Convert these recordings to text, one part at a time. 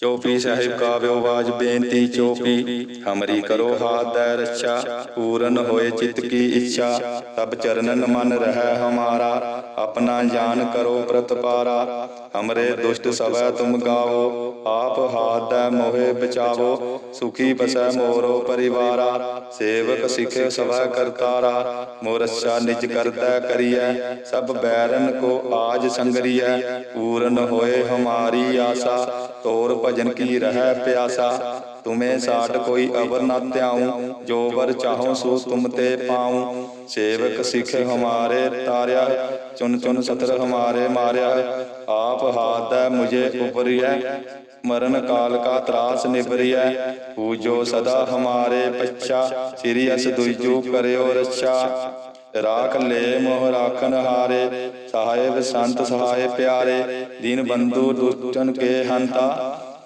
ਚੋਪੀ ਸਾਹਿਬ ਕਾਵਿਓ ਬਾਜ ਬੇਨਤੀ ਚੋਪੀ, ਹਮਰੀ ਕਰੋ ਹਾਥ ਦੈ ਰੱਛਾ, ਪੂਰਨ ਹੋਏ ਚਿਤ ਕੀ ਇੱਛਾ, ਤਬ ਚਰਨਨ ਮਨ ਰਹਿ ਹਮਾਰਾ, ਆਪਣਾ ਜਾਨ ਕਰੋ ਪ੍ਰਤਪਾਰਾ ਹਮਰੇ ਦੁਸ਼ਟ ਸਵੈ ਤੁਮ ਗਾਵੋ, ਆਪ ਹਾਥ ਦੈ ਮੋਹਿ ਬਚਾਵੋ, ਸੁਖੀ ਬਸੈ ਮੋਰੋ ਪਰਿਵਾਰਾ, ਸੇਵਕ ਸਿਖ ਸਵੈ ਕਰਤਾਰਾ। ਮੋਰਛਾ ਨਿਜ ਕਰਤੈ ਕਰੀਐ, ਸਭ ਬੈਰਨ ਕੋ ਆਜ ਸੰਗਰੀਐ, ਪੂਰਨ ਹੋਏ ਹਮਾਰੀ ਆਸਾ, ਤੋਰ ਭਜਨ ਕੀ ਰਹਿ ਪਿਆਸਾ? ਤੁਮੇ ਸਾਡ ਕੋਈ ਅਵਰ ਨਾ ਧਿਆਉ, ਜੋ ਵਰ ਚਾਹੋ ਸੋ ਤੁਮ ਤੇ ਪਾਉ। ਸੇਵਕ ਸਿਖ ਹਮਾਰੇ ਤਾਰਿਆ, ਚੁਨ ਚੁਨ ਸਤਰ ਹਮਾਰੇ ਮਾਰਿਆ। ਆਪ ਹਾਥ ਹੈ ਮੁਝੇ ਉਪਰਿਐ ਮਰਨ ਕਾਲ ਕਾ ਤਰਾਸ ਨਿਬਰਿਐ ਪੂਜੋ ਸਦਾ ਹਮਾਰੇ ਪਛਾ, ਸ੍ਰੀ ਅਸ ਦੁਜੂ ਕਰਿਓ ਰੱਛਾ। ਰਾਖ ਲੈ ਮੋਹ ਰਾਖਨ ਹਾਰੇ ਸਹਾਇਬ ਸੰਤ ਸਹਾਇ ਪਿਆਰੇ। ਦੀਨ ਬੰਧੂ ਦੁਸ਼ਟਨ ਕੇ ਹੰਤਾ।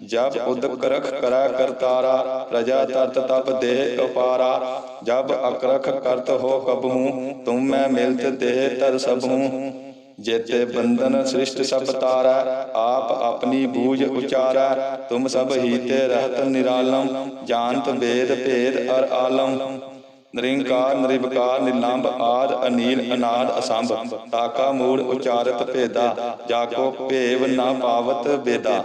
ਜਬ ਉਦਕ ਰਖ ਕਰਾ ਕਰਤਾਰਾ ਪ੍ਰਜਾ ਤਰਤ ਤਪ ਦੇਹ ਅਪਾਰਾ ਜਬ ਅਕਰਖ ਕਰਤ ਹੋ ਕਬਹੂ, ਤੁਮ ਮੈਂ ਮਿਲਤ ਦੇਹ ਤਰ ਸਭੂ। ਜੇਤੇ ਬੰਧਨ ਸ੍ਰਿਸ਼ਟ ਸਭ ਤਾਰਾ, ਆਪ ਆਪਣੀ ਬੂਝ ਉਚਾਰਾ। ਤੁਮ ਸਭ ਹੀ ਰਹਤ ਨਿਰਾਲਮ, ਜਾਣਤ ਵੇਦ ਭੇਦ ਅਰ ਆਲਮ। ਨਿਰੰਕਾਰ ਨਿਰਵਕਾਰ ਨਿਲੰਬ ਆਦ ਅਨੀਲ ਅਨਾਦ ਅਸੰਭ। ਤਾਕਾ ਮੂੜ ਉਚਾਰਤ ਭੇਦਾ, ਜਾਕੋ ਭੇਵ ਨਾ ਪਾਵਤ ਬੇਦਾ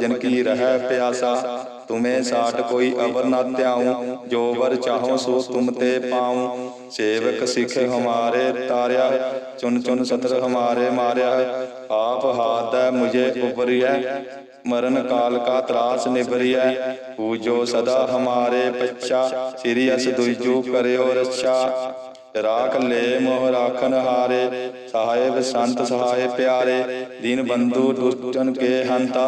ਭਜਨ ਕੀ ਰਹਿ ਪਿਆਸਾ? ਤੁਮੇ ਸਾਟ ਕੋਈ ਅਵਰ ਨਾ ਧਿਆਉ, ਜੋ ਵਰ ਚਾਹੋ ਸੋ ਤੁਮ ਤੇ ਪਾਉ। ਸੇਵਕ ਸਿੱਖ ਹਮਾਰੇ ਤਾਰਿਆ ਚੁਨ ਚੁਨ ਸਤਰ ਹਮਾਰੇ ਮਾਰਿਆ। ਆਪ ਹਾਥ ਮੁਝੇ ਉਪਰਿਐ, ਮਰਨ ਕਾਲ ਕਾ ਤਰਾਸ ਨਿਬਰਿਐ ਪੂਜੋ ਸਦਾ ਹਮਾਰੇ ਪੱਛਾ, ਸ੍ਰੀ ਅਸ ਦੁਇਜੂ ਕਰਿਓ ਰੱਛਾ। ਰਾਖ ਲੈ ਮੋਹ ਰਾਖਨ ਹਾਰੇ, ਸਹਾਇਬ ਸੰਤ ਸਹਾਏ ਪਿਆਰੇ। ਦੀਨ ਬੰਧੂ ਦੁਸ਼ਟਨ ਕੇ ਹੰਤਾ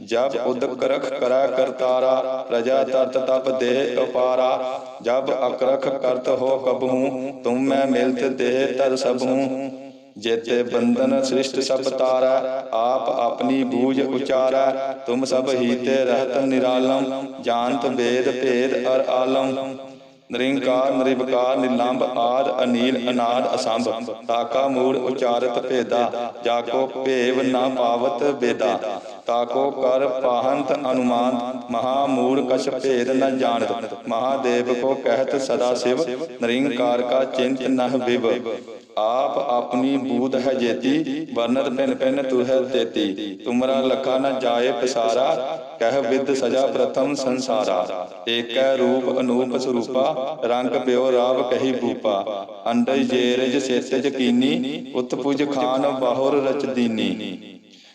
ਜਬ ਉਦਕ ਰਖ ਕਰੈ ਕਰਤਾਰਾ ਪ੍ਰਜਾ ਤਤ ਤਪ ਦੇਹ ਅਪਾਰਾ ਜਬ ਅਕਰਖ ਕਰਤ ਹੋ ਕਬਹੂ, ਤੁਮ ਮੈਂ ਮਿਲਤ ਦੇ ਤਰ ਸਭੂ। ਜੇਤੇ ਬੰਧਨ ਸ੍ਰਿਸ਼ਟ ਸਭ ਤਾਰੈ, ਆਪ ਆਪਣੀ ਬੂਝ ਉਚਾਰੈ। ਤੁਮ ਸਭ ਹੀ ਤੇ ਰਹਤ ਨਿਰਾਲਮ, ਜਾਣਤ ਵੇਦ ਭੇਦ ਅਰ ਆਲਮ। ਨਿਰੰਕਾਰ, ਨਿਰਵਕਾਰ ਨਿਲੰਬ ਆਦ ਅਨੀਲ ਅਨਾਦ ਅਸੰਭ। ਤਾਕਾ ਮੂੜ ਉਚਾਰਤ ਭੇਦਾ, ਜਾਕੋ ਭੇਵ ਨਾ ਪਾਵਤ ਬੇਦਾ। ਤਾਕੋ ਕਰ ਪਾਹੰਤ ਅਨੁਮਾਨ ਮਹਾ ਮੂੜ ਕਛ ਭੇਦ ਨ ਜਾਣਤ। ਮਹਾਦੇਵ ਕੋ ਕਹਿਤ ਸਦਾ ਸਿਵ, ਨਿਰੰਕਾਰ ਕਾ ਚਿੰਤ ਨਹ ਵਿਵ। ਆਪ ਆਪਣੀ ਬੂਧ ਹੈ ਜੇਤੀ, ਵਰਨਤ ਪਿਨ ਪਿਨ ਤੁਹੈ ਤੇਤੀ। ਤੁਮਰਾ ਲਖਾ ਨ ਜਾਏ ਪਸਾਰਾ, ਕਹਿ ਵਿਦ ਸਜਾ ਪ੍ਰਥਮ ਸੰਸਾਰਾ। ਏਕੈ ਰੂਪ ਅਨੂਪ ਸਰੂਪਾ, ਰੰਗ ਪਿਓ ਰਾਵ ਕਹੀ ਭੂਪਾ। ਅੰਡਜ ਜੇਰਜ ਸੇਤਜ ਕੀਨੀ, ਉਤਪੁਜ ਖਾਨ ਬਾਹੁਰ ਰਚ ਦੀਨੀ।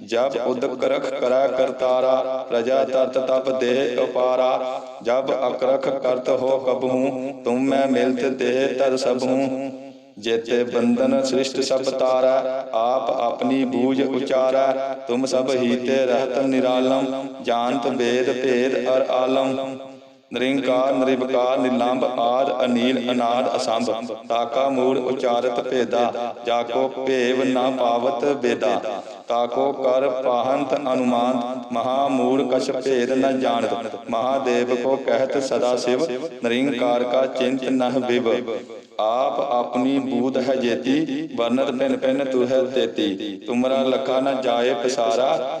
ਜਬ ਉਦਕ ਰਖ ਕਰੈ ਕਰਤਾਰਾ ਪ੍ਰਜਾ ਤਰਤ ਤਪ ਦੇਹ ਉਪਾਰਾ। ਜਬ ਅਕਰਖ ਕਰਤ ਹੋ ਕਬਹੂ, ਤੁਮ ਮੈਂ ਮਿਲਤ ਦੇਹ ਤਰ ਸਭੂ। ਜੇਤੇ ਬੰਧਨ ਸ੍ਰਿਸ਼ਟ ਸਭ ਤਾਰਾ, ਆਪ ਆਪਣੀ ਬੂਝ ਉਚਾਰਾ। ਤੁਮ ਸਭ ਹੀਤੇ ਰਹਤ ਨਿਰਾਲਮ, ਜਾਣਤ ਵੇਦ ਭੇਦ ਅਰ ਆਲਮ। ਨਿਰੰਕਾਰ, ਨਿਰਵਕਾਰ, ਨਿਲੰਬ, ਆਦ, ਅਨੀਲ, ਅਨਾਦ, ਅਸੰਭ। ਤਾਕਾ ਮੂੜ ਉਚਾਰਤ ਭੇਦਾ, ਜਾਕੋ ਭੇਵ ਨਾ ਪਾਵਤ ਬੇਦਾ। ਤਾਕੋ ਕਰ ਪਾਹੰਤ ਅਨੁਮਾਨ, ਮਹਾ ਮੂੜ ਕਛ ਭੇਦ ਨ ਜਾਣਤ। ਮਹਾਦੇਵ ਕੋ ਕਹਿਤ ਸਦਾ ਸਿਵ, ਨਿਰੰਕਾਰ ਕਾ ਚਿੰਤ ਨਹ ਵਿਵ। ਆਪ ਆਪਣੀ ਬੂਧ ਹੈ ਜੇਤੀ ਵਰਨਤ ਪਿਨ ਪਿਨ ਤੁਹੈ ਤੇਤੀ। ਤੁਮਰਾ ਲਖਾ ਨ ਜਾਏ ਪਸਾਰਾ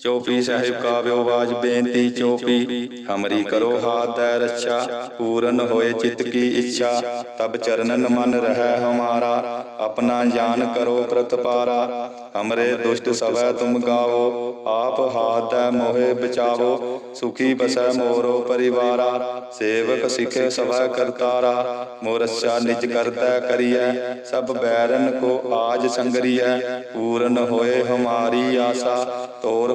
ਚੋਪੀ ਸਾਹਿਬ ਕਾਵਿਓ ਬਾਜ ਬੇਨਤੀ ਚੋਪੀ, ਹਮਰੀ ਕਰੋ ਹਾਥ ਦੈ ਰੱਛਾ, ਪੂਰਨ ਹੋਏ ਚਿਤ ਕੀ ਇੱਛਾ, ਤਬ ਚਰਨਨ ਮਨ ਰਹਿ ਹਮਾਰਾ, ਆਪਣਾ ਜਾਨ ਕਰੋ ਪ੍ਰਤਪਾਰਾ। ਹਮਰੇ ਦੁਸ਼ਟ ਸਵੈ ਤੁਮ ਗਾਵੋ, ਆਪ ਹਾਥ ਹੈ ਮੋਹਿ ਬਚਾਵੋ, ਸੁਖੀ ਬਸੈ ਮੋਰੋ ਪਰਿਵਾਰਾ, ਸੇਵਕ ਸਿਖੇ ਸਵੈ ਕਰਤਾਰਾ। ਮੋਰਛਾ ਨਿਜ ਕਰਤੈ ਕਰੀਐ, ਸਭ ਬੈਰਨ ਕੋ ਆਜ ਸੰਗਰੀਐ, ਪੂਰਨ ਹੋਏ ਹਮਾਰੀ ਆਸਾ, ਤੋਰ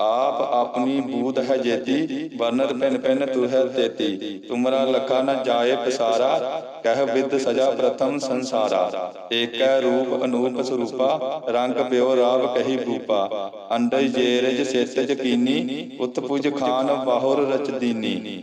ਆਪ ਆਪਣੀ ਬੂਧ ਹੈ ਜੇਤੀ ਵਰਨਤ ਪਿਨ ਪਿਨ ਤੁਹੈ ਤੇਤੀ। ਤੁਮਰਾ ਲਖਾ ਨ ਜਾਏ ਪਸਾਰਾ ਕਹਿ ਵਿਦ ਸਜਾ ਪ੍ਰਥਮ ਸੰਸਾਰਾ। ਏਕੈ ਰੂਪ ਅਨੂਪ ਸਰੂਪਾ ਰੰਗ ਪਿਓ ਰਾਵ ਕਹੀ ਭੂਪਾ। ਅੰਡਜ ਜੇਰਜ ਸੇਤਜ ਕੀਨੀ ਉਤ ਪੁਜ ਖਾਨ ਬਾਹੁਰ ਰਚ ਦੀਨੀ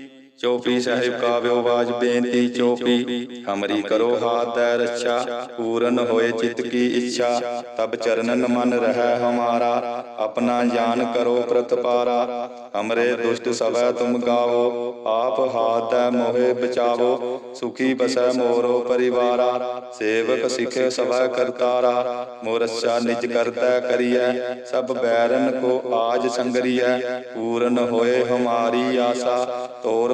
ਚੋਪੀ ਸਾਹਿਬ ਕਾਵਿਓ ਬਾਜ ਬੇਨਤੀ, ਚੋਪੀ। ਹਮਰੀ ਕਰੋ ਹਾਥ ਹੈ ਰੱਛਾ, ਪੂਰਨ ਹੋਏ ਚਿਤ ਕੀ ਇੱਛਾ। ਤਬ ਚਰਨਨ ਮਨ ਰਹਿ ਹਮਾਰਾ, ਆਪਣਾ ਜਾਨ ਕਰੋ ਪ੍ਰਤਪਾਰਾ। ਹਮਰੇ ਦੁਸ਼ਟ ਸਵੈ ਤੁਮ ਗਾਵੋ, ਆਪ ਹਾਥ ਦੈ ਮੋਹਿ ਬਚਾਵੋ। ਸੁਖੀ ਬਸੈ ਮੋਰੋ ਪਰਿਵਾਰਾ, ਸੇਵਕ ਸਿਖੇ ਸਭੈ ਕਰਤਾਰਾ। ਮੋਰਛਾ ਨਿਜ ਕਰਤੈ ਕਰੀਐ, ਸਭ ਬੈਰਨ ਕੋ ਆਜ ਸੰਗਰੀਐ। ਪੂਰਨ ਹੋਏ ਹਮਾਰੀ ਆਸਾ, ਤੋਰ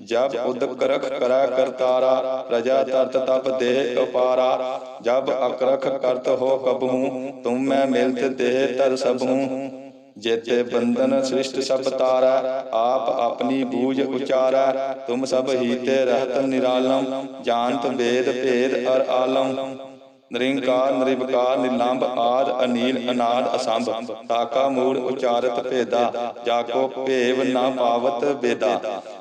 ਜਬ ਉਦਕ ਰਖ ਕਰਾ ਕਰਤਾਰਾ ਰਜਾ ਤਰਤ ਤਪ ਦੇਹ ਉਪਾਰਾ ਜਬ ਅਕਰਖ ਕਰਤ ਹੋ ਕਬਹੂ, ਤੁਮ ਮੈਂ ਮਿਲਤ ਦੇਹ ਤਰ ਸਭੂ। ਜੇਤੇ ਬੰਧਨ ਸ੍ਰਿਸ਼ਟ ਸਭ ਤਾਰਾ, ਆਪ ਆਪਣੀ ਬੂਝ ਉਚਾਰਾ। ਤੁਮ ਸਭ ਹੀਤੇ ਰਹਤ ਨਿਰਾਲਮ, ਜਾਣਤ ਵੇਦ ਭੇਦ ਅਰ ਆਲਮ। ਨਿਰੰਕਾਰ, ਨਿਰਵਕਾਰ ਨਿਲੰਬ ਆਦ, ਅਨੀਲ, ਅਨਾਦ, ਅਸੰਭ। ਤਾਕਾ ਮੂੜ ਉਚਾਰਤ ਭੇਦਾ ਜਾ ਕੋ ਭੇਵ ਨਾ ਪਾਵਤ ਬੇਦਾ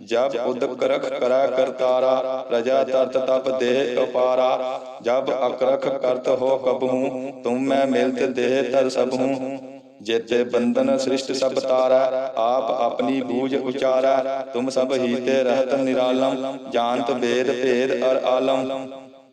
ਜਬ ਉਦਕ ਰਖ ਕਰਾ ਕਰਤਾਰਾ ਰਜਾ ਤਰਤ ਤਪ ਦੇਹ ਅਪਾਰਾ ਜਬ ਅਕਰਖ ਕਰਤ ਹੋ ਕਬਹੂ, ਤੁਮ ਮੈਂ ਮਿਲਤ ਦੇਹ ਤਰ ਸਭੂ। ਜੇਤੇ ਬੰਧਨ ਸ੍ਰਿਸ਼ਟ ਸਭ ਤਾਰਾ, ਆਪ ਆਪਣੀ ਬੂਝ ਉਚਾਰਾ, ਤੁਮ ਸਭ ਹੀ ਤੇ ਰਹਤ ਨਿਰਾਲਮ, ਜਾਣਤ ਵੇਦ ਭੇਦ ਅਰ ਆਲਮ।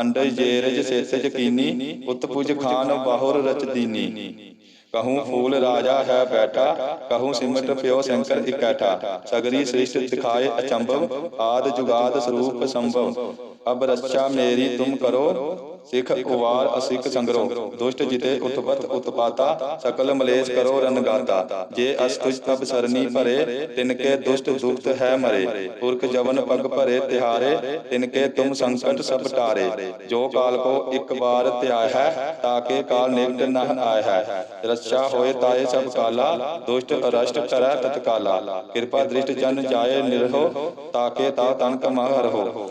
ਅੰਡਜ ਜੇਰਜ ਸੇਤਜ ਕੀਨੀ ਉਤਪੁਜ ਖਾਨ ਬਾਹੁਰ ਰਚ ਦੀਨੀ ਕਹੂੰ ਫੂਲ ਰਾਜਾ ਹੈ ਬੈਠਾ ਕਹੂੰ ਸਿਮਟ ਪਿਓ ਸ਼ੰਕਰ ਇਕੈਠਾ। ਸਗਰੀ ਸ੍ਰਿਸ਼ਟ ਦਿਖਾਏ ਅਚੰਭਵ ਆਦ ਜੁਗਾਦ ਸਰੂਪ ਸੰਭਵ। ਅਬ ਰੱਛਾ ਮੇਰੀ ਤੁਮ ਕਰੋ। ਸਿਖ ਉਵਾਰ ਅਸਿਕ ਸੰਗਰੋ ਦੁਸ਼ਟ ਜਿਤੇ ਉਤਪਤ ਉਤਪਾਤਾ, ਸਕਲ ਮਲੇਸ਼ ਕਰੋ ਰਨਗਾਤਾ ਜੇ ਅਸ ਤੁਜ ਤਬ ਸਰਨੀ ਭਰੇ, ਤਿਨਕੇ ਦੁਸ਼ਟ ਦੁਖਤ ਹੈ ਮਰੇ। ਪੁਰਖ ਜਵਨ ਪਗ ਭਰੇ ਤਿਹਾਰੇ, ਤਿਨਕੇ ਤੁਮ ਸੰਕਟ ਸਭ ਟਾਰੇ। ਜੋ ਕਾਲ ਕੋ ਇੱਕ ਬਾਰ ਧਿਆਇ ਹੈ, ਤਾਕੇ ਕਾਲ ਨਿਕਟ ਨਹ ਆਇ ਹੈ। ਰੱਛਾ ਹੋਏ ਤਾਏ ਸਭ ਕਾਲਾ, ਦੁਸ਼ਟ ਅਰਸ਼ਟ ਕਰੈ ਤਤਕਾਲਾ। ਕਿਰਪਾ ਦ੍ਰਿਸ਼ਟ ਜਨ ਜਾਏ ਨਿਰਹੋ, ਤਾਕੇ ਤਾ ਤਨ ਕਮਾ ਰਹੋ